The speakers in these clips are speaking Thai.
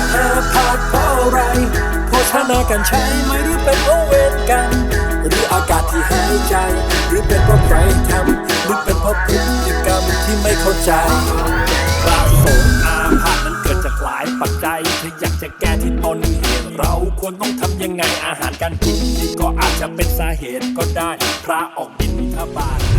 งไทยอาพาธเพราะอะไรโภชนากันใช้ไหมหรือเป็นเพราะเวรกรรมหรืออากาศที่หายใจ หรือเป็นเพราะใครทำหรือเป็นเพราะพฤติกรรมที่ไม่เข้าใจพระสงฆ์อาพาธนั้นเกิดจากหลายปัจจัยถ้าอยากจะแก้ที่ต้นเหตุเราควรต้องทำยังไงอาหารการกินนี่ก็อาจจะเป็นสาเหตุก็ได้ พระออกบินทบาท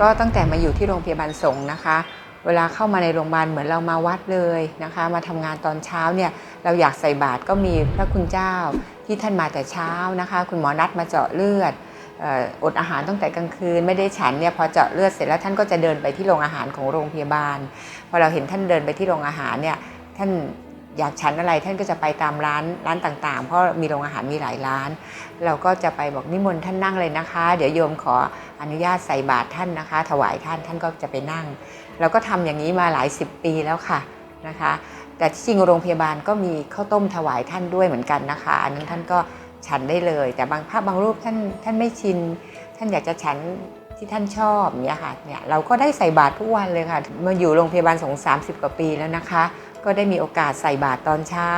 ก็ตั้งแต่มาอยู่ที่โรงพยาบาลสงฆ์นะคะ เวลาเข้ามาในโรงพยาบาลเหมือนเรามาวัดเลยนะคะ มาทำงานตอนเช้าเนี่ยเราอยากใส่บาตรก็มีพระคุณเจ้าที่ท่านมาแต่เช้านะคะ คุณหมอนัดมาเจาะเลือดอดอาหารตั้งแต่กลางคืนไม่ได้ฉันเนี่ยพอเจาะเลือดเสร็จแล้วท่านก็จะเดินไปที่โรงอาหารของโรงพยาบาล พอเราเห็นท่านเดินไปที่โรงอาหารเนี่ยท่าน อยากฉันอะไรท่านก็จะไปตามร้านร้านต่างๆ เพราะมีโรงอาหารมีหลายร้าน เราก็จะไปบอกนิมนต์ท่านนั่งเลยนะคะ เดี๋ยวโยมขออนุญาตใส่บาตรท่านนะคะ ถวายท่านท่านก็จะไปนั่ง เราก็ทำอย่างนี้มาหลายสิบปีแล้วค่ะนะคะ แต่ที่จริงโรงพยาบาลก็มีข้าวต้มถวายท่านด้วยเหมือนกันนะคะอันนั้นท่านก็ฉันได้เลย แต่บางภาพบางรูปท่านท่านไม่ชิน ท่านอยากจะฉันที่ท่านชอบเนี่ยค่ะเนี่ยเราก็ได้ใส่บาตรทุกวันเลยค่ะมาอยู่โรงพยาบาลสงสามสิบกว่าปีแล้วนะคะ ก็ได้มีโอกาสใส่บาตรตอนเช้า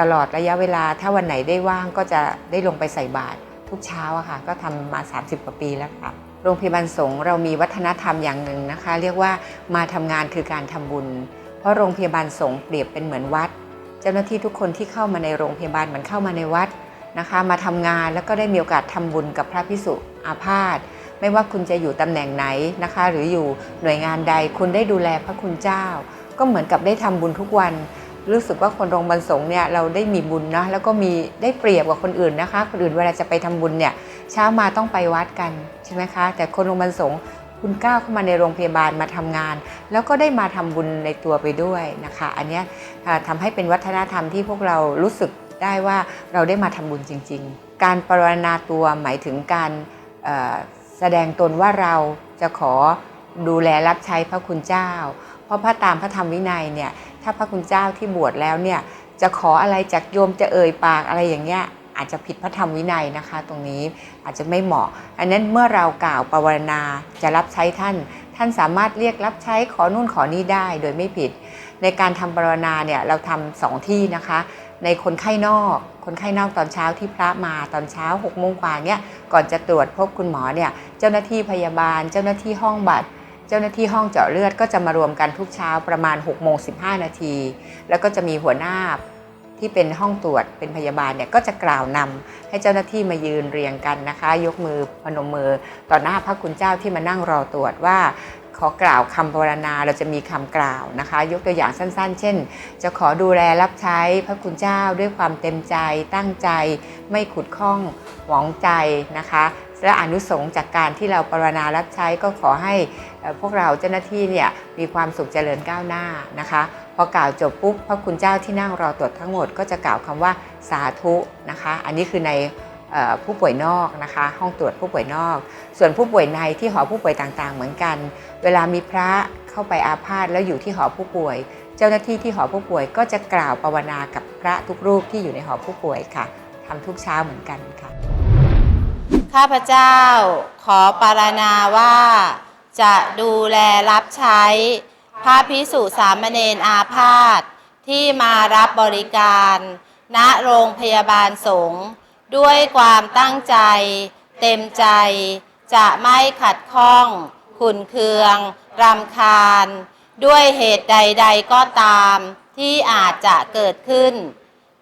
ตลอดระยะเวลาถ้าวันไหนได้ว่างก็จะได้ลงไปใส่บาตรทุกเช้าอะค่ะก็ทำมา 30 กว่าปีแล้วค่ะโรงพยาบาลสงฆ์เรามีวัฒนธรรมอย่างหนึ่งนะคะ เรียกว่ามาทำงานคือการทำบุญ เพราะโรงพยาบาลสงฆ์เปรียบเป็นเหมือนวัด เจ้าหน้าที่ทุกคนที่เข้ามาในโรงพยาบาลเหมือนเข้ามาในวัดนะคะ มาทำงานแล้วก็ได้มีโอกาสทำบุญกับพระพิสุอาพาธไม่ว่าคุณจะอยู่ตำแหน่งไหนนะคะ หรืออยู่หน่วยงานใดคุณได้ดูแลพระคุณเจ้า ก็เหมือนกับได้ทำบุญทุกวัน รู้สึกว่าคนโรงพยาบาลสงเนี่ยเราได้มีบุญนะแล้วก็มีได้เปรียบกว่าคนอื่นนะคะ คนอื่นเวลาจะไปทำบุญเนี่ยเช้ามาต้องไปวัดกันใช่ไหมคะ แต่คนโรงพยาบาลสงคุณก้าวเข้ามาในโรงพยาบาลมาทำงาน แล้วก็ได้มาทำบุญในตัวไปด้วยนะคะ อันนี้ยอ่าทำให้เป็นวัฒนธรรมที่พวกเรารู้สึกได้ว่าเราได้มาทำบุญจริง ๆ การปรารณาตัวหมายถึงการแสดงตนว่าเราจะขอดูแลรับใช้พระคุณเจ้า ราะพระตามพระธรรมวินัยเนี่ยถ้าพระคุณเจ้าที่บวชแล้วเนี่ยจะขออะไรจากโยมจะเอ่ยปากอะไรอย่างเงี้ยอาจจะผิดพระธรรมวินัยนะคะ ตรงนี้อาจจะไม่เหมาะ อันนั้นเมื่อเรากล่าวปรารณาจะรับใช้ท่าน ท่านสามารถเรียกรับใช้ขอนู่นขอนี่ได้โดยไม่ผิด ในการทำปรารณาเนี่ยเราทำสองที่นะคะ ในคนไข้นอก คนไข้นอกตอนเช้าที่พระมาตอนเช้า6กโมงกว่าเนี่ยก่อนจะตรวจพบคุณหมอเนี่ยเจ้าหน้าที่พยาบาล เจ้าหน้าที่ห้องบัตร จ้าหน้าที่ห้องเจาะเลือดก็จะมารวมกันทุกเช้าประมาณ6โมง15 นาที แล้วก็จะมีหัวหน้าที่เป็นห้องตรวจเป็นพยาบาลเนี่ยก็จะกล่าวนำให้เจ้าหน้าที่มายืนเรียงกันนะคะ ยกมือพนมมือต่อหน้าพระคุณเจ้าที่มานั่งรอตรวจว่าขอกล่าวคำภาวนาเราจะมีคำกล่าวนะคะ ยกตัวอย่างสั้นๆ เช่น จะขอดูแลรับใช้พระคุณเจ้าด้วยความเต็มใจ ตั้งใจ ไม่ขุดข้องหวงใจนะคะ และอนุสงส์จากการที่เราปรานารับใช้ก็ขอให้ พวกเราเจ้าหน้าที่เนี่ยมีความสุขเจริญก้าวหน้านะคะ พอกล่าวจบปุ๊บพระคุณเจ้าที่นั่งรอตรวจทั้งหมดก็จะกล่าวคำว่าสาธุนะคะ อันนี้คือในผู้ป่วยนอกนะคะ ห้องตรวจผู้ป่วยนอก ส่วนผู้ป่วยในที่หอผู้ป่วยต่างๆ เหมือนกัน เวลามีพระเข้าไปอาพาธแล้วอยู่ที่หอผู้ป่วย เจ้าหน้าที่ที่หอผู้ป่วยก็จะกล่าวภาวนากับพระทุกรูปที่อยู่ในหอผู้ป่วยค่ะทำทุกเช้าเหมือนกันค่ะข้าพเจ้าขอปารณาว่า จะดูแลรับใช้ พระพิสุสามเณรอาพาธที่มารับบริการ ณโรงพยาบาลสงฆ์ด้วยความตั้งใจ เต็มใจ จะไม่ขัดข้อง ขุนเคืองรำคาญ ด้วยเหตุใดๆก็ตามที่อาจจะเกิดขึ้น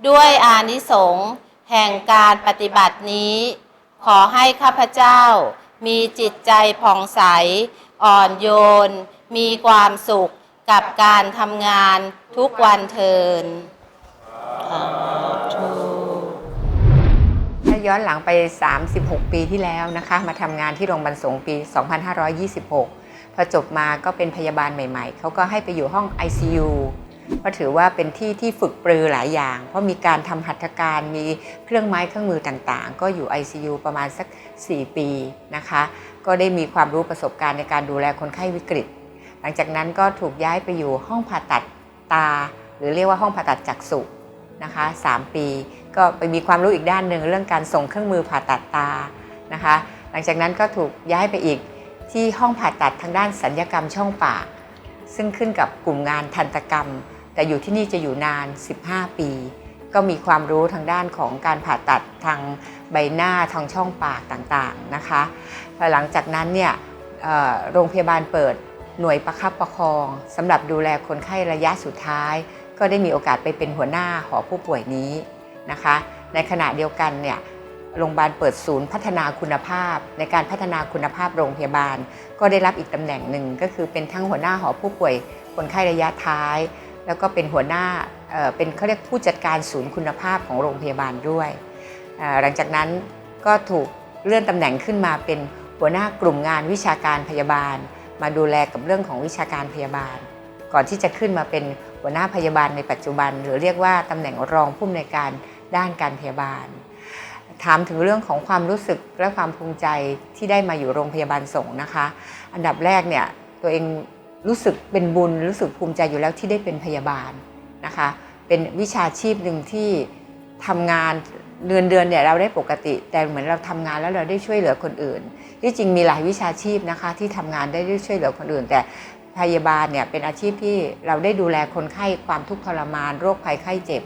ด้วยอานิสงส์แห่งการปฏิบัตินี้ ขอให้ข้าพเจ้า มีจิตใจผ่องใส อ่อนโยน มีความสุขกับการทำงานทุกวันเทินถ้าย้อนหลังไป 36 ปีที่แล้วนะคะ มาทำงานที่โรงพยาบาลสงปี 2526 พอจบมาก็เป็นพยาบาลใหม่ ๆ เขาก็ให้ไปอยู่ห้อง ICU เพราะถือว่าเป็นที่ที่ฝึกปรือหลายอย่าง เพราะมีการทำหัตถการมีเครื่องไม้เครื่องมือต่างๆ ก็อยู่ ICU ประมาณสัก 4 ปีนะคะ ก็ได้มีความรู้ประสบการณ์ในการดูแลคนไข้วิกฤต หลังจากนั้นก็ถูกย้ายไปอยู่ห้องผ่าตัดตา หรือเรียกว่าห้องผ่าตัดจักษุนะคะ3ปี ก็ไปมีความรู้อีกด้านหนึ่งเรื่องการส่งเครื่องมือผ่าตัดตานะคะ หลังจากนั้นก็ถูกย้ายไปอีกที่ห้องผ่าตัดทางด้านสัญญกรรมช่องปากซึ่งขึ้นกับกลุ่มงานทันตกรรม แต่อยู่ที่นี่จะอยู่นาน 15 ปี ก็มีความรู้ทางด้านของการผ่าตัดทางใบหน้าทางช่องปากต่างๆนะคะพอหลังจากนั้นเนี่ยโรงพยาบาลเปิดหน่วยประคับประคองสำหรับดูแลคนไข้ระยะสุดท้าย ก็ได้มีโอกาสไปเป็นหัวหน้าหอผู้ป่วยนี้นะคะ ในขณะเดียวกันเนี่ยโรงพยาบาลเปิดศูนย์พัฒนาคุณภาพ ในการพัฒนาคุณภาพโรงพยาบาล ก็ได้รับอีกตำแหน่งหนึ่งก็คือเป็นทั้งหัวหน้าหอผู้ป่วยคนไข้ระยะท้าย แล้วก็เป็นหัวหน้าเป็นเขาเรียกผู้จัดการศูนย์คุณภาพของโรงพยาบาลด้วย หลังจากนั้นก็ถูกเลื่อนตำแหน่งขึ้นมาเป็นหัวหน้ากลุ่มงานวิชาการพยาบาล มาดูแลกับเรื่องของวิชาการพยาบาล ก่อนที่จะขึ้นมาเป็นหัวหน้าพยาบาลในปัจจุบัน หรือเรียกว่าตำแหน่งรองผู้อำนวยการด้านการพยาบาล ถามถึงเรื่องของความรู้สึกและความภูมิใจที่ได้มาอยู่โรงพยาบาลสงฆ์นะคะ อันดับแรกเนี่ยตัวเอง รู้สึกเป็นบุญรู้สึกภูมิใจอยู่แล้วที่ได้เป็นพยาบาลนะคะ เป็นวิชาชีพหนึ่งที่ทำงานเดือนเดือนเนี่ยเราได้ปกติ แต่เหมือนเราทำงานแล้วเราได้ช่วยเหลือคนอื่น ที่จริงมีหลายวิชาชีพนะคะ ที่ทำงานได้ได้ช่วยเหลือคนอื่น แต่พยาบาลเนี่ยเป็นอาชีพที่เราได้ดูแลคนไข้ความทุกข์ทรมาน โรคภัยไข้เจ็บ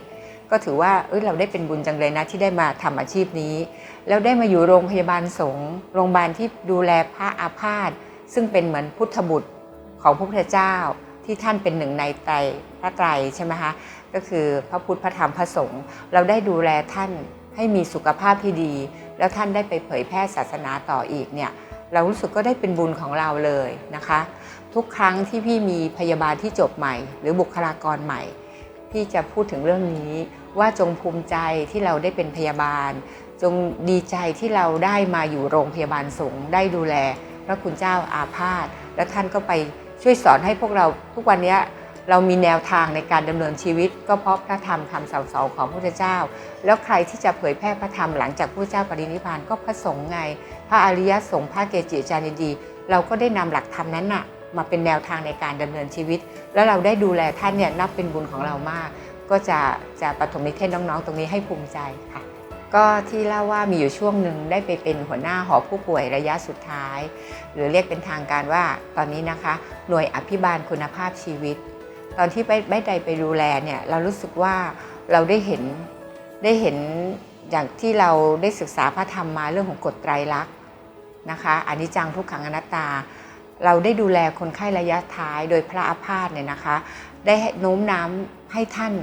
ก็ถือว่าเอ้ยเราได้เป็นบุญจังเลยนะที่ได้มาทำอาชีพนี้ แล้วได้มาอยู่โรงพยาบาลสงฆ์โรงพยาบาลที่ดูแลพระอาพาธซึ่งเป็นเหมือนพุทธบุตร ของพระพุทธเจ้าที่ท่านเป็นหนึ่งในไตรพระไตรใช่ไหมคะก็คือพระพุทธพระธรรมพระสงฆ์เราได้ดูแลท่านให้มีสุขภาพที่ดี แล้วท่านได้ไปเผยแพร่ศาสนาต่ออีกเนี่ยเรารู้สึกก็ได้เป็นบุญของเราเลยนะคะ ทุกครั้งที่พี่มีพยาบาลที่จบใหม่ หรือบุคลากรใหม่พี่จะพูดถึงเรื่องนี้ว่าจงภูมิใจที่เราได้เป็นพยาบาล จงดีใจที่เราได้มาอยู่โรงพยาบาลสงฆ์ได้ดูแล พระคุณเจ้าอาพาธและท่านก็ไปช่วยสอนให้พวกเราทุกวันนี้เรามีแนวทางในการดำเนินชีวิต ก็เพราะพระธรรมคำสั่งสอนของพระพุทธเจ้า แล้วใครที่จะเผยแพร่พระธรรมหลังจากพระพุทธเจ้าปรินิพานก็พระสงฆ์ไง พระอริยสงฆ์พระเกจิอาจารย์ดี เราก็ได้นำหลักธรรมนั้นน่ะมาเป็นแนวทางในการดำเนินชีวิต แล้วเราได้ดูแลท่านเนี่ยนับเป็นบุญของเรามาก ก็จะจะปฐมนิเทศน้องๆ ตรงนี้ให้ภูมิใจค่ะ ก็ที่เล่าว่ามีอยู่ช่วงหนึ่งได้ไปเป็นหัวหน้าหอผู้ป่วยระยะสุดท้าย หรือเรียกเป็นทางการว่าตอนนี้นะคะ หน่วยอภิบาลคุณภาพชีวิต ตอนที่ไปไม่ได้ไปดูแลเนี่ยเรารู้สึกว่าเราได้เห็นได้เห็นอย่างที่เราได้ศึกษาพระธรรมมาเรื่องของกฎไตรลักษณ์นะคะอนิจจังทุกขังอนัตตา เราได้ดูแลคนไข้ระยะท้ายโดยพระอาพาธเนี่ยนะคะ ได้โน้มน้าวให้ท่าน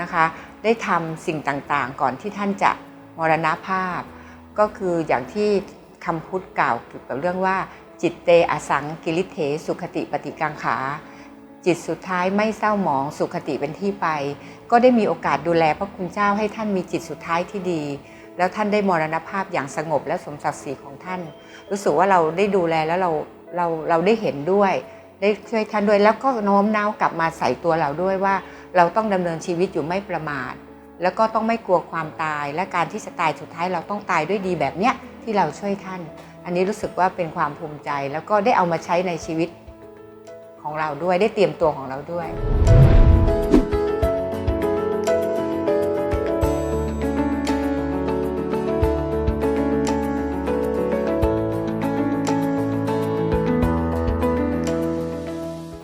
นะคะ ได้ทำสิ่งต่างๆ ก่อนที่ท่านจะ มรณภาพ ก็คืออย่างที่คำพุทธกล่าวเกี่ยวกับเรื่องว่า จิตเตอสังกิริเถสุขติปฏิกังขา จิตสุดท้ายไม่เศร้าหมองสุขติเป็นที่ไป ก็ได้มีโอกาสดูแลพระคุณเจ้าให้ท่านมีจิตสุดท้ายที่ดี แล้วท่านได้มรณภาพอย่างสงบและสมศักดิ์ศรีของท่าน รู้สึกว่าเราได้ดูแลแล้วเราเราเราได้เห็นด้วยได้ช่วยท่านด้วยแล้วก็โน้มน้าวกลับมาใส่ตัวเราด้วยว่า เราต้องดำเนินชีวิตอยู่ไม่ประมาท แล้วก็ต้องไม่กลัวความตาย และการที่จะตายสุดท้ายเราต้องตายด้วยดีแบบเนี้ยที่เราช่วยท่าน อันนี้รู้สึกว่าเป็นความภูมิใจ แล้วก็ได้เอามาใช้ในชีวิตของเราด้วยได้เตรียมตัวของเราด้วย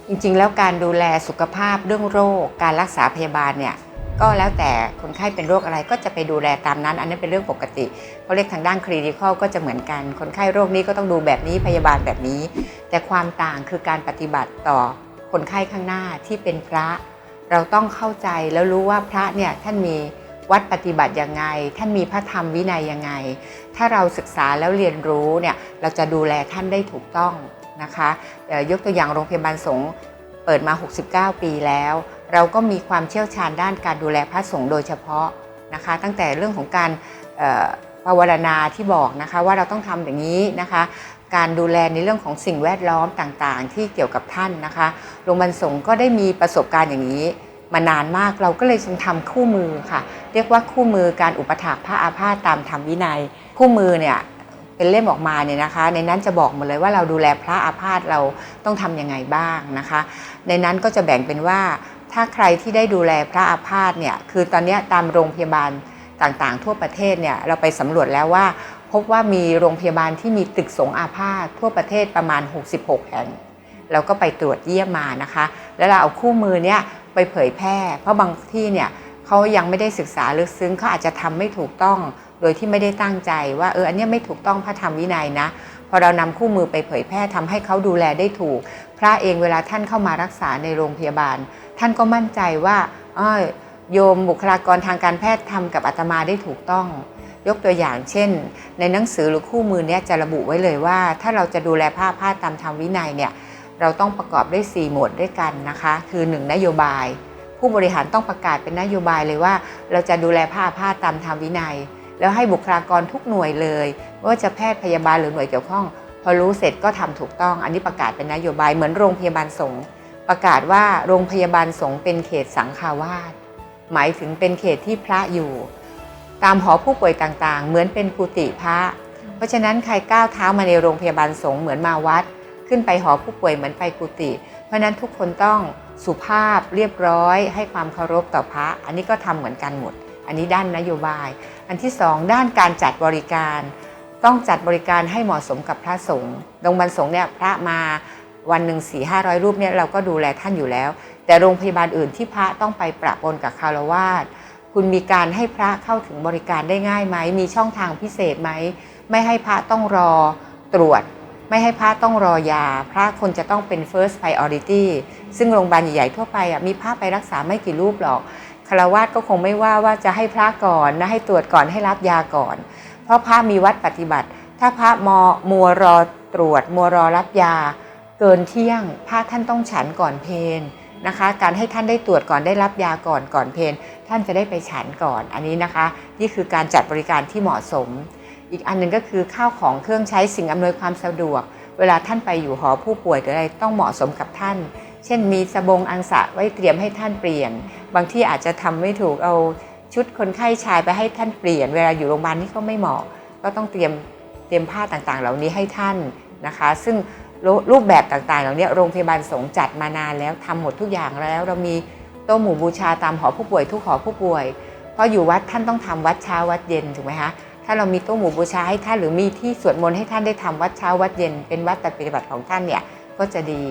จริงๆแล้วการดูแลสุขภาพเรื่องโรค การรักษาพยาบาลเนี่ย ก็แล้วแต่คนไข้เป็นโรคอะไรก็จะไปดูแลตามนั้น อันนั้นเป็นเรื่องปกติเขาเรียกทางด้านคลินิคอลก็จะเหมือนกัน คนไข้โรคนี้ก็ต้องดูแบบนี้พยาบาลแบบนี้ แต่ความต่างคือการปฏิบัติต่อคนไข้ข้างหน้าที่เป็นพระ เราต้องเข้าใจแล้วรู้ว่าพระเนี่ยท่านมีวัดปฏิบัติยังไง ท่านมีพระธรรมวินัยยังไง ถ้าเราศึกษาแล้วเรียนรู้เนี่ยเราจะดูแลท่านได้ถูกต้องนะคะยกตัวอย่างโรงพยาบาลสงฆ์เปิดมา 69 ปีแล้ว เราก็มีความเชี่ยวชาญด้านการดูแลพระสงฆ์โดยเฉพาะนะคะ ตั้งแต่เรื่องของการภาวนาที่บอกนะคะว่าเราต้องทำอย่างนี้นะคะ การดูแลในเรื่องของสิ่งแวดล้อมต่างๆ ที่เกี่ยวกับท่านนะคะโรงพยาบาลสงฆ์ก็ได้มีประสบการณ์อย่างนี้มานานมากเราก็เลยจึงทำคู่มือค่ะ เรียกว่าคู่มือการอุปถากพระอาพาธตามธรรมวินัย คู่มือเนี่ยเป็นเล่มออกมาเนี่ยนะคะ ในนั้นจะบอกหมดเลยว่าเราดูแลพระอาพาธเราต้องทำยังไงบ้างนะคะ ในนั้นก็จะแบ่งเป็นว่า ถ้าใครที่ได้ดูแลพระอาพาธเนี่ยคือตอนนี้ตามโรงพยาบาลต่างๆ ทั่วประเทศเนี่ยเราไปสำรวจแล้วว่า พบว่ามีโรงพยาบาลที่มีตึกสงฆ์อาพาธทั่วประเทศประมาณ 66 แห่งเราก็ไปตรวจเยี่ยมมานะคะ แล้วเราเอาคู่มือเนี่ยไปเผยแพร่ เพราะบางที่เนี่ยเขายังไม่ได้ศึกษาลึกซึ้งเขาอาจจะทำไม่ถูกต้อง โดยที่ไม่ได้ตั้งใจว่าเอออันนี้ไม่ถูกต้องพระธรรมวินัยนะ พอเรานำคู่มือไปเผยแพร่ทำให้เขาดูแลได้ถูก พระเองเวลาท่านเข้ามารักษาในโรงพยาบาล ท่านก็มั่นใจว่าโยมบุคลากรทางการแพทย์ทำกับอาตมาได้ถูกต้อง ยกตัวอย่างเช่น ในหนังสือหรือคู่มือเนี้ยจะระบุไว้เลยว่า ถ้าเราจะดูแลผ้าผ้าตามธรรมวินัยเนี่ยเราต้องประกอบด้วย 4 หมวดด้วยกันนะคะ คือ 1 นโยบาย ผู้บริหารต้องประกาศเป็นนโยบายเลยว่า เราจะดูแลผ้าผ้าตามธรรมวินัย แล้วให้บุคลากรทุกหน่วยเลยไม่ว่าจะแพทย์พยาบาลหรือหน่วยเกี่ยวข้อง พอรู้เสร็จก็ทำถูกต้อง อันนี้ประกาศเป็นนโยบายเหมือนโรงพยาบาลสงฆ์ ประกาศว่าโรงพยาบาลสงฆ์เป็นเขตสังฆาวาสหมายถึงเป็นเขตที่พระอยู่ ตามหอผู้ป่วยต่างๆ เหมือนเป็นกุฏิพระ เพราะฉะนั้นใครก้าวเท้ามาในโรงพยาบาลสงฆ์เหมือนมาวัด ขึ้นไปหอผู้ป่วยเหมือนไปกุฏิเพราะฉะนั้นทุกคนต้องสุภาพเรียบร้อย ให้ความเคารพต่อพระ อันนี้ก็ทำเหมือนกันหมด อันนี้ด้านนโยบาย อันที่สองด้านการจัดบริการ ต้องจัดบริการให้เหมาะสมกับพระสงฆ์โรงพยาบาลสงฆ์เนี่ยพระมา วันหนึ่งสี่ห้าร้อยรูปเนี่ยเราก็ดูแลท่านอยู่แล้ว แต่โรงพยาบาลอื่นที่พระต้องไปประปนกับคารวาสคุณมีการให้พระเข้าถึงบริการได้ง่ายไหมมีช่องทางพิเศษไหมไม่ให้พระต้องรอตรวจ ไม่ให้พระต้องรอยา พระคนจะต้องเป็น first priority ซึ่งโรงพยาบาลใหญ่ๆทั่วไปอะมีพระไปรักษาไม่กี่รูปหรอกคารวาสก็คงไม่ว่าว่าจะให้พระก่อนนะให้ตรวจก่อนให้รับยาก่อน เพราะพระมีวัดปฏิบัติ ถ้าพระมอมัวรอตรวจ มัวรอรับยา เกินเที่ยงพระท่านต้องฉันก่อนเพนนะคะ การให้ท่านได้ตรวจก่อนได้รับยาก่อนก่อนเพนท่านจะได้ไปฉันก่อนอันนี้นะคะ นี่คือการจัดบริการที่เหมาะสม อีกอันหนึ่งก็คือข้าวของเครื่องใช้สิ่งอำนวยความสะดวก เวลาท่านไปอยู่หอผู้ป่วยหรืออะไรต้องเหมาะสมกับท่าน เช่นมีสบงอังสะไว้เตรียมให้ท่านเปลี่ยน บางที่อาจจะทำไม่ถูกเอาชุดคนไข้ชายไปให้ท่านเปลี่ยน เวลาอยู่โรงพยาบาลนี่ก็ไม่เหมาะ ก็ต้องเตรียมเตรียมผ้าต่างๆ เหล่านี้ให้ท่านนะคะ ซึ่ง รูปแบบต่างๆ เหล่านี้โรงพยาบาลสงจัดมานานแล้วทำหมดทุกอย่างแล้ว เรามีโต๊ะหมู่บูชาตามหอผู้ป่วยทุกหอผู้ป่วย เพราะอยู่วัดท่านต้องทำวัดเช้าวัดเย็นถูกไหมคะถ้าเรามีโต๊ะหมู่บูชาให้ท่านหรือมีที่สวดมนต์ให้ท่านได้ทำวัดเช้าวัดเย็น เป็นวัดปฏิบัติของท่านเนี่ยก็จะดี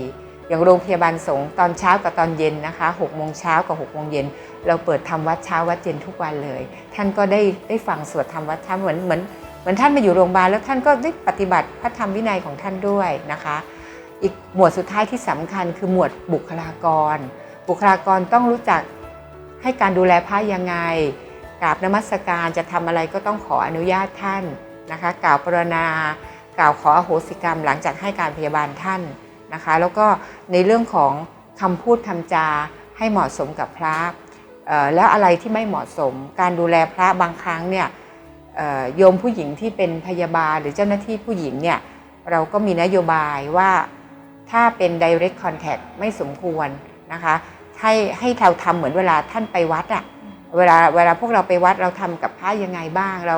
อย่างโรงพยาบาลสงฆ์ตอนเช้ากับตอนเย็นนะคะ6โมงเช้ากับ6โมงเย็นเราเปิดทำวัดเช้าวัดเย็นทุกวันเลย ท่านก็ได้ได้ฟังสวดทำวัดเช้าเหมือนเหมือน เหมือนท่านมาอยู่โรงพยาบาลแล้วท่านก็ได้ปฏิบัติพระธรรมวินัยของท่านด้วยนะคะ อีกหมวดสุดท้ายที่สำคัญคือหมวดบุคลากร บุคลากรต้องรู้จักให้การดูแลพระยังไงกราบนมัสการจะทำอะไรก็ต้องขออนุญาตท่านนะคะกล่าวปรณากล่าวขออโหสิกรรมหลังจากให้การพยาบาลท่านนะคะ แล้วก็ในเรื่องของคำพูดทำจาให้เหมาะสมกับพระแล้วอะไรที่ไม่เหมาะสม การดูแลพระบางครั้งเนี่ย โยมผู้หญิงที่เป็นพยาบาลหรือเจ้าหน้าที่ผู้หญิงเนี่ยเราก็มีนโยบายว่าถ้าเป็น direct contact ไม่สมควรนะคะให้ให้เราทำเหมือนเวลาท่านไปวัดอะเวลาเวลาพวกเราไปวัดเราทำกับพระยังไงบ้างเรา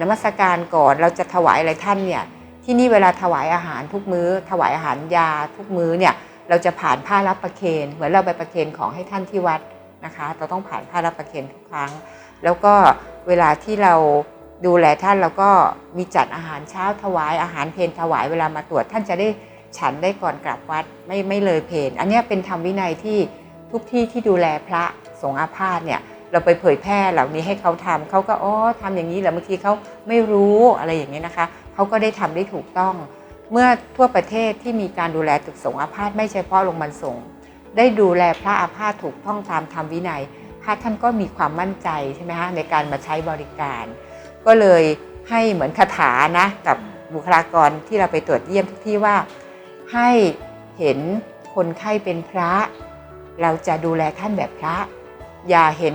นมัสการก่อนเราจะถวายอะไรท่านเนี่ยที่นี่เวลาถวายอาหารทุกมื้อ ถวายอาหารยาทุกมื้อเนี่ยเราจะผ่านผ้ารับประเคนเหมือนเราไปประเคนของให้ท่านที่วัดนะคะ เราต้องผ่านผ้ารับประเคนทุกครั้ง แล้วก็ เวลาที่เราดูแลท่านเราก็มีจัดอาหารเช้าถวายอาหารเพนถวายเวลามาตรวจท่านจะได้ฉันได้ก่อนกลับวัดไม่ไม่เลยเพนอันนี้เป็นธรรมวินัยที่ทุกที่ที่ดูแลพระสงฆ์อาพาธเนี่ยเราไปเผยแพร่เหล่านี้ให้เขาทำเขาก็อ๋อทำอย่างนี้แหละบางทีเขาไม่รู้อะไรอย่างนี้นะคะเขาก็ได้ทำได้ถูกต้อง เมื่อทั่วประเทศที่มีการดูแลตึกสงฆ์อาพาธไม่ใช่เฉพาะโรงพยาบาลสงฆ์ได้ดูแลพระอาพาธถูกต้องตามธรรมวินัย พระท่านก็มีความมั่นใจใช่ไหมฮะในการมาใช้บริการ ก็เลยให้เหมือนคาถานะกับบุคลากรที่เราไปตรวจเยี่ยมทุกที่ว่า ให้เห็นคนไข้เป็นพระ เราจะดูแลท่านแบบพระ อย่าเห็น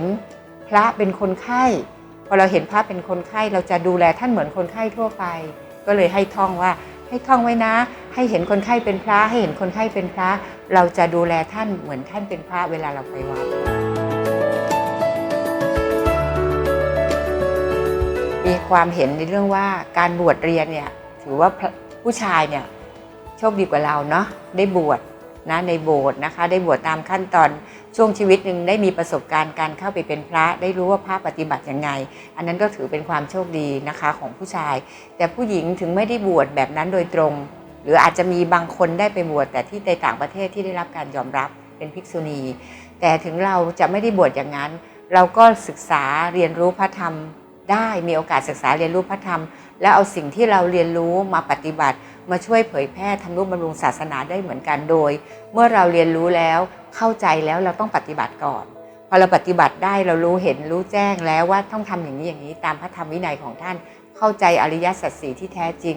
พระเป็นคนไข้พอเราเห็นพระเป็นคนไข้เราจะดูแลท่านเหมือนคนไข้ทั่วไป ก็เลยให้ท่องว่าให้ท่องไว้นะ ให้เห็นคนไข้เป็นพระ ให้เห็นคนไข้เป็นพระ เราจะดูแลท่านเหมือนท่านเป็นพระเวลาเราไปวัด มีความเห็นในเรื่องว่าการบวชเรียนเนี่ยถือว่าผู้ชายเนี่ยโชคดีกว่าเราเนาะได้บวชนะในโบสถ์นะคะ ได้บวชตามขั้นตอนช่วงชีวิตหนึ่งได้มีประสบการณ์การเข้าไปเป็นพระ ได้รู้ว่าพระปฏิบัติยังไง อันนั้นก็ถือเป็นความโชคดีนะคะของผู้ชาย แต่ผู้หญิงถึงไม่ได้บวชแบบนั้นโดยตรง หรืออาจจะมีบางคนได้ไปบวชแต่ที่ในต่างประเทศที่ได้รับการยอมรับเป็นภิกษุณี แต่ถึงเราจะไม่ได้บวชอย่างนั้น เราก็ศึกษาเรียนรู้พระธรรม ได้มีโอกาสศึกษาเรียนรู้พระธรรม แล้วเอาสิ่งที่เราเรียนรู้มาปฏิบัติ มาช่วยเผยแพร่ทำนุบำรุงศาสนาได้เหมือนกันโดย เมื่อเราเรียนรู้แล้วเข้าใจแล้วเราต้องปฏิบัติก่อนพอเราปฏิบัติได้เรารู้เห็นรู้แจ้งแล้วว่าต้องทำอย่างนี้อย่างนี้ตามพระธรรมวินัยของท่าน เข้าใจอริยสัจสีที่แท้จริง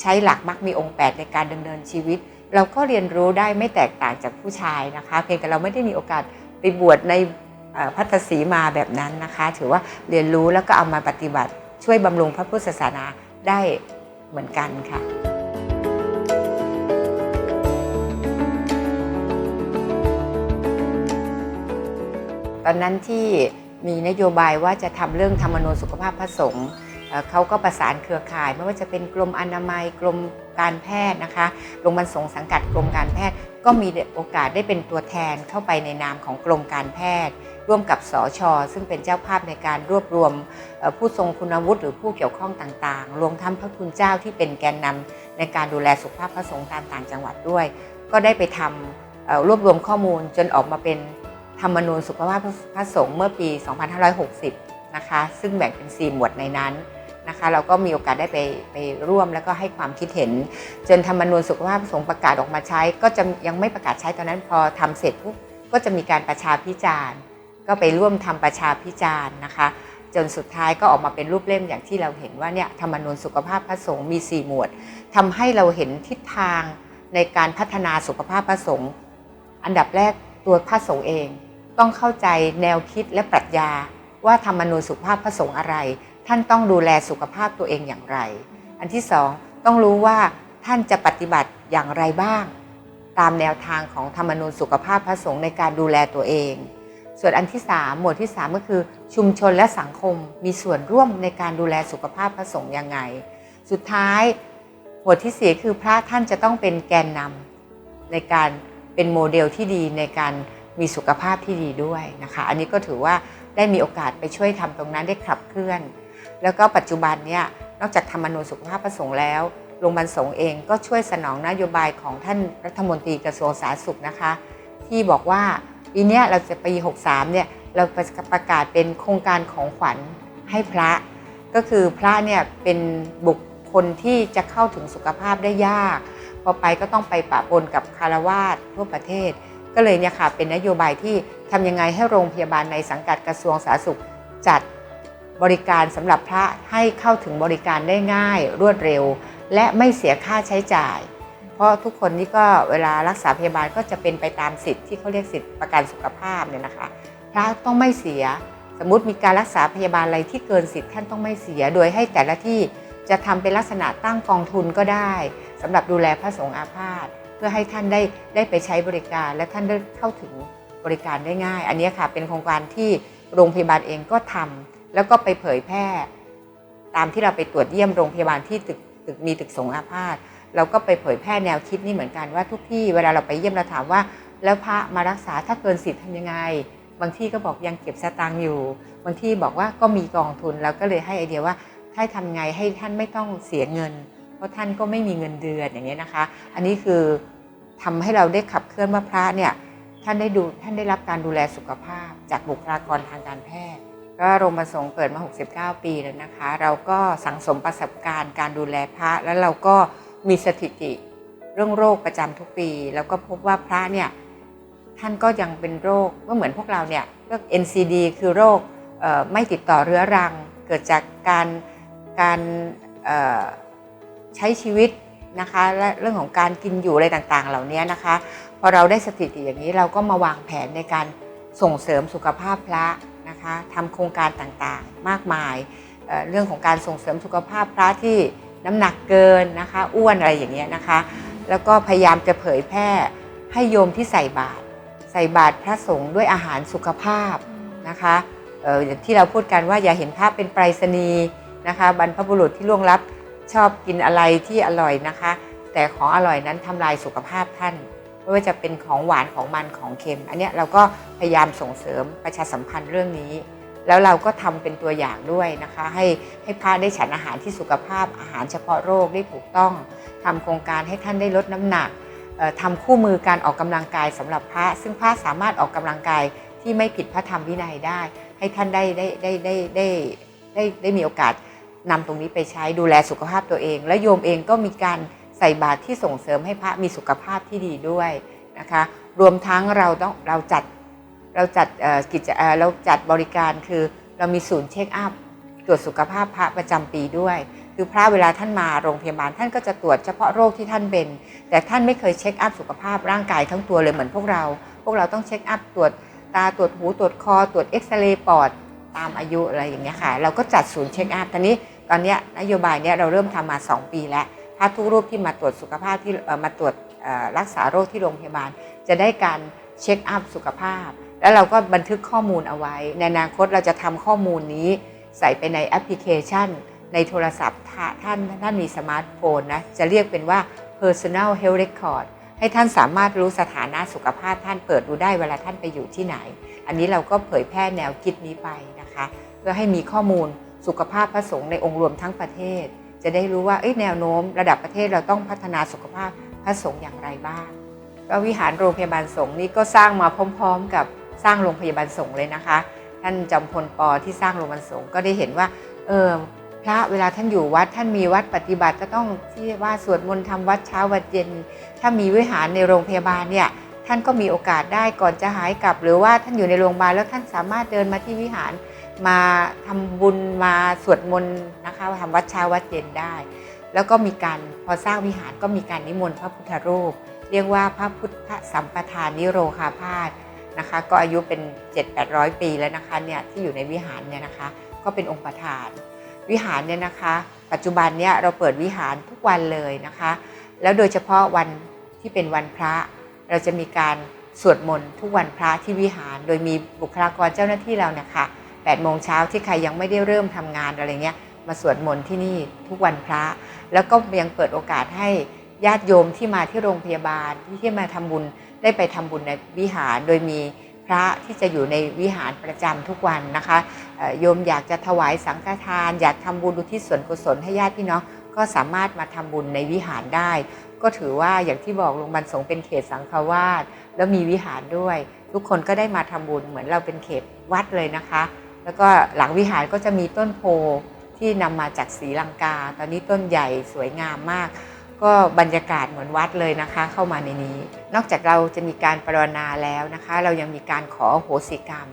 ใช้หลักมรรคมีองค์ 8 ในการดำเนินชีวิต เราก็เรียนรู้ได้ไม่แตกต่างจากผู้ชายนะคะ เพียงแต่เราไม่ได้มีโอกาสไปบวชใน พัทธสีมาแบบนั้นนะคะ ถือว่าเรียนรู้แล้วก็เอามาปฏิบัติช่วยบำรุงพระพุทธศาสนาได้เหมือนกันค่ะตอนนั้นที่มีนโยบายว่าจะทำเรื่องธรรมนูญสุขภาพพระสงฆ์เขาก็ประสานเครือข่าย ไม่ว่าจะเป็นกรมอนามัยกรมการแพทย์นะคะโรงพยาบาลสงสังกัดกรมการแพทย์ ก็มีโอกาสได้เป็นตัวแทนเข้าไปในนามของกรมการแพทย์ ร่วมกับสอชซึ่งเป็นเจ้าภาพในการรวบรวมผู้ทรงคุณวุฒิหรือผู้เกี่ยวข้องต่างๆรวมทั้งพระคุณเจ้าที่เป็นแกนนำในการดูแลสุขภาพพระสงฆ์ตามต่างจังหวัดด้วย ก็ได้ไปทำเอ่อรวบรวมข้อมูลจนออกมาเป็นธรรมนูญสุขภาพพระสงฆ์เมื่อปี 2560 นะคะ ซึ่งแบ่งเป็น 4 หมวดในนั้นนะคะ เราก็มีโอกาสได้ไปไปร่วมแล้วก็ให้ความคิดเห็น จนธรรมนูญสุขภาพพระสงฆ์ประกาศออกมาใช้ ก็จะยังไม่ประกาศใช้ตอนนั้นพอทำเสร็จปุ๊บก็จะมีการประชาพิจารณ์ ก็ไปร่วมทำประชาพิจารณ์นะคะ จนสุดท้ายก็ออกมาเป็นรูปเล่มอย่างที่เราเห็นว่าเนี่ยธรรมนูญสุขภาพพระสงฆ์มี 4 หมวดทำให้เราเห็นทิศทางในการพัฒนาสุขภาพพระสงฆ์อันดับแรกตัวพระสงฆ์เอง ต้องเข้าใจแนวคิดและปรัชญา ว่าธรรมนูญสุขภาพพระสงฆ์อะไร ท่านต้องดูแลสุขภาพตัวเองอย่างไร อันที่สองต้องรู้ว่าท่านจะปฏิบัติอย่างไรบ้าง ตามแนวทางของธรรมนูญสุขภาพพระสงฆ์ในการดูแลตัวเอง ส่วนอันที่ 3 หมวดที่ 3 ก็คือชุมชนและสังคมมีส่วนร่วมในการดูแลสุขภาพพระสงฆ์ยังไง สุดท้ายหมวดที่ 4 คือพระท่านจะต้องเป็นแกนนำในการเป็นโมเดลที่ดีในการมีสุขภาพที่ดีด้วยนะคะ อันนี้ก็ถือว่าได้มีโอกาสไปช่วยทำตรงนั้นได้ขับเคลื่อน แล้วก็ปัจจุบันเนี่ยนอกจากธรรมนูญสุขภาพพระสงฆ์แล้วโรงพยาบาลสงฆ์เองก็ช่วยสนองนโยบายของท่านรัฐมนตรีกระทรวงสาธารณสุขนะคะ ที่บอกว่า ปีนี้เราจะปี 63เนี่ยเราประกาศเป็นโครงการของขวัญให้พระ ก็คือพระเนี่ยเป็นบุคคลที่จะเข้าถึงสุขภาพได้ยาก พอไปก็ต้องไปปะปนกับคารวาสทั่วประเทศ ก็เลยเนี่ยค่ะเป็นนโยบายที่ทำยังไงให้โรงพยาบาลในสังกัดกระทรวงสาธารณสุขจัดบริการสำหรับพระให้เข้าถึงบริการได้ง่าย รวดเร็ว และไม่เสียค่าใช้จ่าย เพราะทุกคนนี่ก็เวลารักษาพยาบาลก็จะเป็นไปตามสิทธิ์ที่เขาเรียกสิทธิประกันสุขภาพเนี่ยนะคะพระต้องไม่เสียสมมติมีการรักษาพยาบาลอะไรที่เกินสิทธิ์ท่านต้องไม่เสีย โดยให้แต่ละที่จะทำเป็นลักษณะตั้งกองทุนก็ได้สำหรับดูแลพระสงฆ์อาพาธเพื่อให้ท่านได้ได้ไปใช้บริการ และท่านได้เข้าถึงบริการได้ง่าย อันนี้ค่ะเป็นโครงการที่โรงพยาบาลเองก็ทำแล้วก็ไปเผยแพร่ ตามที่เราไปตรวจเยี่ยมโรงพยาบาลที่ตึกตึกมีตึกสงฆ์อาพาธ เราก็ไปเผยแพร่แนวคิดนี้เหมือนกันว่าทุกที่เวลาเราไปเยี่ยมเราถามว่า แล้วพระมารักษาถ้าเกินสิทธิ์ทำยังไง บางที่ก็บอกยังเก็บสตางค์อยู่ บางที่บอกว่าก็มีกองทุนเราก็เลยให้ไอเดียว่าให้ทำไงให้ท่านไม่ต้องเสียเงิน เพราะท่านก็ไม่มีเงินเดือนอย่างนี้นะคะ อันนี้คือทำให้เราได้ขับเคลื่อนว่าพระเนี่ยท่านได้ดูท่านได้รับการดูแลสุขภาพ จากบุคลากรทางการแพทย์ก็โรงพยาบาลสงฆ์เปิดมา 69 ปีแล้วนะคะ เราก็สังสมประสบการณ์การดูแลพระแล้วเราก็ มีสถิติเรื่องโรคประจำทุกปี แล้วก็พบว่าพระเนี่ยท่านก็ยังเป็นโรคก็เหมือนพวกเราเนี่ยเรื่อง NCD คือโรคไม่ติดต่อเรื้อรัง เกิดจากการการใช้ชีวิตนะคะและเรื่องของการกินอยู่อะไรต่างๆ เหล่านี้นะคะพอเราได้สถิติอย่างนี้เราก็มาวางแผนในการส่งเสริมสุขภาพพระนะคะทำโครงการต่างๆ มากมายเเรื่องของการส่งเสริมสุขภาพพระที่ น้ำหนักเกินนะคะ อ้วนอะไรอย่างเงี้ยนะคะ แล้วก็พยายามจะเผยแพร่ให้โยมที่ใส่บาตรใส่บาตรพระสงฆ์ด้วยอาหารสุขภาพนะคะเอ่ออย่างที่เราพูดกันว่าอย่าเห็นภาพเป็นไปรษณีย์นะคะบรรพบุรุษที่ล่วงลับชอบกินอะไรที่อร่อยนะคะ แต่ของอร่อยนั้นทำลายสุขภาพท่านไม่ว่าจะเป็นของหวานของมันของเค็ม อันเนี้ยเราก็พยายามส่งเสริมประชาสัมพันธ์เรื่องนี้ แล้วเราก็ทำเป็นตัวอย่างด้วยนะคะ ให้ให้พระได้ฉันอาหารที่สุขภาพอาหารเฉพาะโรคได้ถูกต้องทำโครงการให้ท่านได้ลดน้ำหนักเอ่อทำคู่มือการออกกำลังกายสำหรับพระ ซึ่งพระสามารถออกกำลังกายที่ไม่ผิดพระธรรมวินัยได้ ให้ท่านได้ได้ได้ได้ได้ได้ได้มีโอกาสนำตรงนี้ไปใช้ดูแลสุขภาพตัวเอง และโยมเองก็มีการใส่บาตรที่ส่งเสริมให้พระมีสุขภาพที่ดีด้วยนะคะ รวมทั้งเราต้องเราจัด เราจัดกิจเราจัดบริการคือเรามีศูนย์เช็คอัพตรวจสุขภาพพระประจำปีด้วย คือพระเวลาท่านมาโรงพยาบาลท่านก็จะตรวจเฉพาะโรคที่ท่านเป็น แต่ท่านไม่เคยเช็คอัพสุขภาพร่างกายทั้งตัวเลยเหมือนพวกเรา พวกเราต้องเช็คอัพตรวจตาตรวจหูตรวจคอตรวจเอ็กซเรย์ปอดตามอายุอะไรอย่างเงี้ยค่ะ เราก็จัดศูนย์เช็คอัพตอนนี้ตอนเนี้ยนโยบายเนี้ยเราเริ่มทำมา 2 ปีแล้วพระทุกรูปที่มาตรวจสุขภาพที่มาตรวจรักษาโรคที่โรงพยาบาล จะได้การเช็คอัพสุขภาพ แล้วเราก็บันทึกข้อมูลเอาไว้ ในอนาคตเราจะทำข้อมูลนี้ใส่ไปในแอปพลิเคชัน ในโทรศัพท์ท่านท่านมีสมาร์ทโฟนนะจะเรียกเป็นว่า personal health record ให้ท่านสามารถรู้สถานะสุขภาพท่านเปิดดูได้เวลาท่านไปอยู่ที่ไหน อันนี้เราก็เผยแพร่แนวคิดนี้ไปนะคะ เพื่อให้มีข้อมูลสุขภาพพระสงฆ์ในองค์รวมทั้งประเทศ จะได้รู้ว่าแนวโน้ม ระดับประเทศเราต้องพัฒนาสุขภาพพระสงฆ์อย่างไรบ้างก็วิหารโรงพยาบาลสงฆ์นี่ก็สร้างมาพร้อม ๆ กับ สร้างโรงพยาบาลสงฆ์เลยนะคะ ท่านจำพลปอที่สร้างโรงพยาบาลสงฆ์ก็ได้เห็นว่าเออพระเวลาท่านอยู่วัดท่านมีวัดปฏิบัติก็ต้องที่ว่าสวดมนต์ทำวัดเช้าวัดเย็น ถ้ามีวิหารในโรงพยาบาลเนี่ยท่านก็มีโอกาสได้ก่อนจะหายกลับ หรือว่าท่านอยู่ในโรงพยาบาลแล้วท่านสามารถเดินมาที่วิหารมาทำบุญมาสวดมนต์นะคะทำวัดเช้าวัดเย็นได้ แล้วก็มีการพอสร้างวิหารก็มีการนิมนต์พระพุทธรูป เรียกว่าพระพุทธสัมปทานนิโรคาพาธ นะคะก็อายุเป็น 7-800 ปีแล้วนะคะเนี่ยที่อยู่ในวิหารเนี่ยนะคะก็เป็นองค์ประธาน วิหารเนี่ยนะคะ ปัจจุบันเนี่ยเราเปิดวิหารทุกวันเลยนะคะ แล้วโดยเฉพาะวันที่เป็นวันพระ เราจะมีการสวดมนต์ทุกวันพระที่วิหาร โดยมีบุคลากรเจ้าหน้าที่เราเนี่ยค่ะ8โมงเช้าที่ใครยังไม่ได้เริ่มทำงานอะไรเงี้ยมาสวดมนต์ที่นี่ทุกวันพระ แล้วก็ยังเปิดโอกาสให้ญาติโยมที่มาที่โรงพยาบาลที่ที่มาทำบุญ ได้ไปทำบุญในวิหารโดยมีพระที่จะอยู่ในวิหารประจำทุกวันนะคะโยมอยากจะถวายสังฆทาน อยากทำบุญอุทิศส่วนกุศลให้ญาติพี่น้องก็สามารถมาทำบุญในวิหารได้ ก็ถือว่าอย่างที่บอกโรงพยาบาลสงฆ์เป็นเขตสังฆวาสแล้วมีวิหารด้วย ทุกคนก็ได้มาทำบุญเหมือนเราเป็นเขตวัดเลยนะคะ แล้วก็หลังวิหารก็จะมีต้นโพที่นำมาจากศรีลังกา ตอนนี้ต้นใหญ่สวยงามมาก ก็บรรยากาศเหมือนวัดเลยนะคะ เข้ามาในนี้ นอกจากเราจะมีการปรนนาแล้วนะคะ เรายังมีการขอโหสิกรรม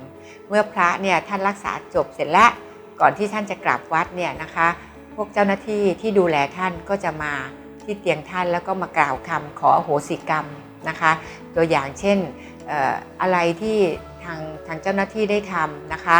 เมื่อพระเนี่ยท่านรักษาจบเสร็จแล้วก่อนที่ท่านจะกลับวัดเนี่ยนะคะ พวกเจ้าหน้าที่ที่ดูแลท่านก็จะมาที่เตียงท่านแล้วก็มากล่าวคำขอโหสิกรรมนะคะ ตัวอย่างเช่นอะไรที่ทางทางเจ้าหน้าที่ได้ทำนะคะ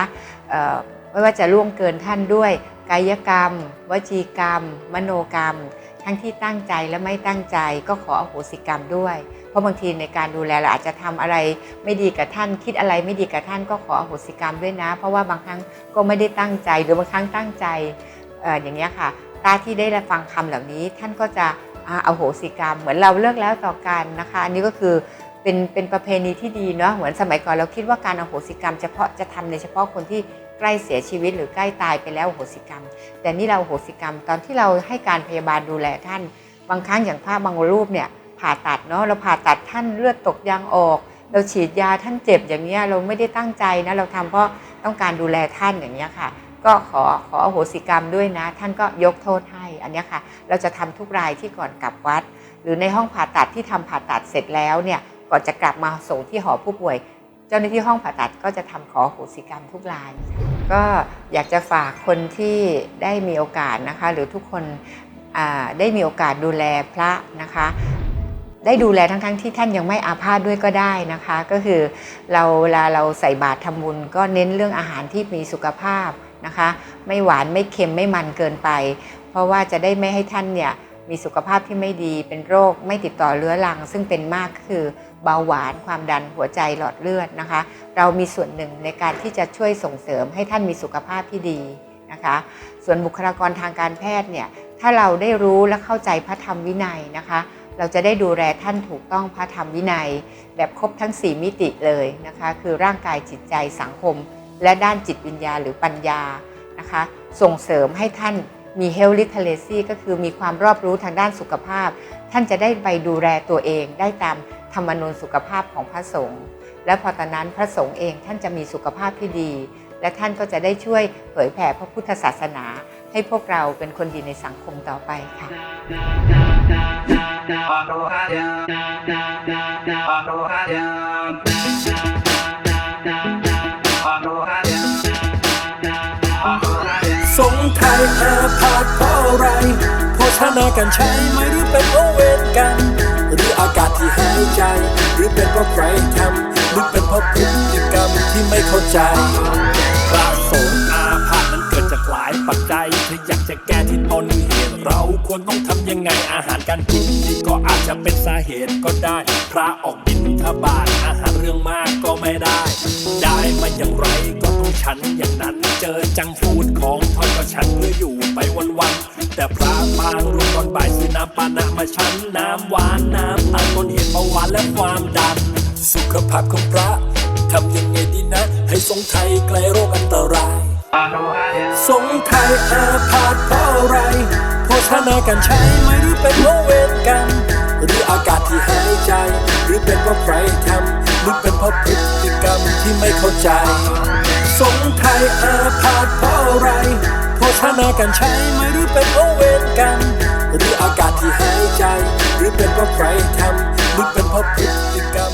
ไม่ว่าจะล่วงเกินท่านด้วยกายกรรม วจีกรรม มโนกรรม ทั้งที่ตั้งใจและไม่ตั้งใจก็ขออโหสิกรรมด้วย เพราะบางทีในการดูแลเราอาจจะทำอะไรไม่ดีกับท่าน คิดอะไรไม่ดีกับท่านก็ขออโหสิกรรมด้วยนะ เพราะว่าบางครั้งก็ไม่ได้ตั้งใจหรือบางครั้งตั้งใจอออย่างเงี้ยค่ะตาที่ได้ฟังคำเหล่านี้ท่านก็จะอาอโหสิกรรม เหมือนเราเลิกแล้วต่อกันนะคะ อันนี้ก็คือเป็นเป็นประเพณีที่ดีเนาะเหมือนสมัยก่อนเราคิดว่าการอโหสิกรรมเฉพาะจะทำในเฉพาะคนที่ ใกล้เสียชีวิตหรือใกล้ตายไปแล้วโหสิกรรม แต่นี่เราโหสิกรรม ตอนที่เราให้การพยาบาลดูแลท่าน บางครั้งอย่างภาพบางรูปเนี่ยผ่าตัดเนาะเราผ่าตัดท่านเลือดตกยางออก เราฉีดยาท่านเจ็บอย่างเงี้ยเราไม่ได้ตั้งใจนะเราทำเพราะต้องการดูแลท่านอย่างเงี้ยค่ะ ก็ขอขอโหสิกรรมด้วยนะ ท่านก็ยกโทษให้อันนี้ค่ะ เราจะทำทุกรายที่ก่อนกลับวัด หรือในห้องผ่าตัดที่ทำผ่าตัดเสร็จแล้วเนี่ยก่อนจะกลับมาส่งที่หอผู้ป่วย จ้าหน้าที่ห้องผ่าตัดก็จะทำขอโหสิกรรมทุกราย ก็อยากจะฝากคนที่ได้มีโอกาสนะคะ หรือทุกคนได้มีโอกาสดูแลพระนะคะ ได้ดูแลทั้งๆที่ท่านยังไม่อาพาธด้วยก็ได้นะคะ ก็คือเราเวลาเราใส่บาตรทำบุญ ก็เน้นเรื่องอาหารที่มีสุขภาพนะคะ ไม่หวานไม่เค็มไม่มันเกินไป เพราะว่าจะได้ไม่ให้ท่านเนี่ยมีสุขภาพที่ไม่ดีเป็นโรค ไม่ติดต่อเรื้อรัง ซึ่งเป็นมากคือ เบาหวานความดันหัวใจหลอดเลือดนะคะ เรามีส่วนหนึ่งในการที่จะช่วยส่งเสริมให้ท่านมีสุขภาพที่ดีนะคะ ส่วนบุคลากรทางการแพทย์เนี่ยถ้าเราได้รู้และเข้าใจพระธรรมวินัยนะคะ เราจะได้ดูแลท่านถูกต้องพระธรรมวินัย แบบครบทั้ง 4 มิติเลยนะคะ คือร่างกายจิตใจสังคม และด้านจิตวิญญาหรือปัญญานะคะ ส่งเสริมให้ท่านมี health literacy ก็คือมีความรอบรู้ทางด้านสุขภาพ ท่านจะได้ไปดูแลตัวเองได้ตาม ธรรมนูญสุขภาพของพระสงฆ์และพอตอนนั้นพระสงฆ์เองท่านจะมีสุขภาพที่ดี และท่านก็จะได้ช่วยเผยแผ่พระพุทธศาสนา ให้พวกเราเป็นคนดีในสังคมต่อไปค่ะสงไทยอาพาธเพราะอะไร ชนากันใช้ไหมหรือเป็นเพราะเวรกัน หรืออากาศที่หายใจ หรือเป็นเพราะใครทำหรือเป็นเพราะพฤติกรรมที่ไม่เข้าใจพระสงฆ์อาพาธนั้นเกิดจากหลายปัจจัยถ้าอยากจะแก้ที่ต้นเหตุเราควรต้องทำยังไงอาหารการกินที่ก็อาจจะเป็นสาเหตุก็ได้ พระออกบินทบาทอาหารเรื่องมากก็ไม่ได้ ได้มาอย่างไรก็ต้องฉันอย่างนั้น เจอจังฟูดของทอดก็ฉันเพื่ออยู่ไปวันๆ แต่พระบางรูปตอนบ่ายซื้อน้ำปานะมาฉันน้ำหวานน้ำตาลต้นเหตุเบาหวานและความดัน สุขภาพของพระทำยังไงดีนะ ให้ทรงไทยไกลโรคอันตรายสงไทยอาพาธเพราะอะไรโภชนากันใช้ไหมหรือเป็นเพราะเวรกันหรืออากาศที่หายใจ หรือเป็นเพราะใครทำหรือเป็นเพราะพฤติกรรมที่ไม่เข้าใจ สงไทยอาพาธเพราะอะไร ษณาการใช้ไหมหรือเป็นโอเวนกัน หรืออากาศที่หายใจ หรือเป็นเพราะใครทำหรือเป็นเพราะพฤติกรรม